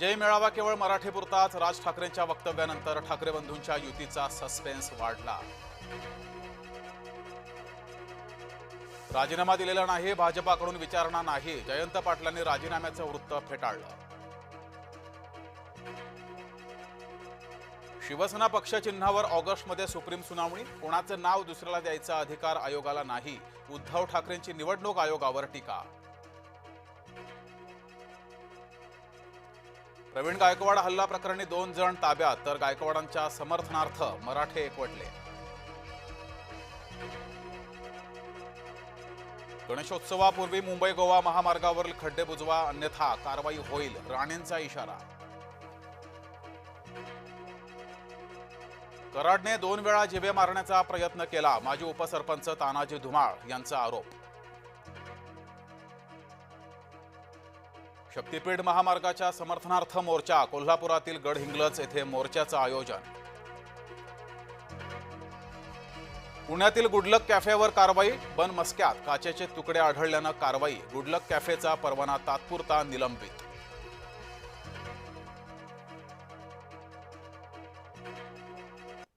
जय मेळावा केवळ मराठीपुरताच राज ठाकरेंच्या वक्तव्यानंतर ठाकरे बंधूंच्या युतीचा सस्पेन्स वाढला. राजीनामा दिलेला नाही भाजपाकडून विचारणा नाही जयंत पाटलांनी राजीनाम्याचं वृत्त फेटाळलं. शिवसेना पक्षचिन्हावर ऑगस्टमध्ये सुप्रीम सुनावणी कोणाचं नाव दुसऱ्याला द्यायचा अधिकार आयोगाला नाही उद्धव ठाकरेंची निवडणूक आयोगावर टीका. प्रवीण गायकवाड हल्ला प्रकरणी दोन जण ताब्यात तर गायकवाडांच्या समर्थनार्थ मराठे एकवटले. गणेशोत्सवापूर्वी मुंबई गोवा महामार्गावरील खड्डे बुजवा अन्यथा कारवाई होईल राणेंचा इशारा. कराडने दोन वेळा जिभे मारण्याचा प्रयत्न केला माजी उपसरपंच तानाजी धुमाळ यांचा आरोप. शक्तीपीठ महामार्गाच्या समर्थनार्थ मोर्चा कोल्हापुरातील गडहिंग्लज येथे मोर्चाचं आयोजन. पुण्यातील गुडलक कॅफेवर कारवाई बन मस्क्यात काचेचे तुकडे आढळल्यानं कारवाई गुडलक कॅफेचा परवाना तात्पुरता निलंबित.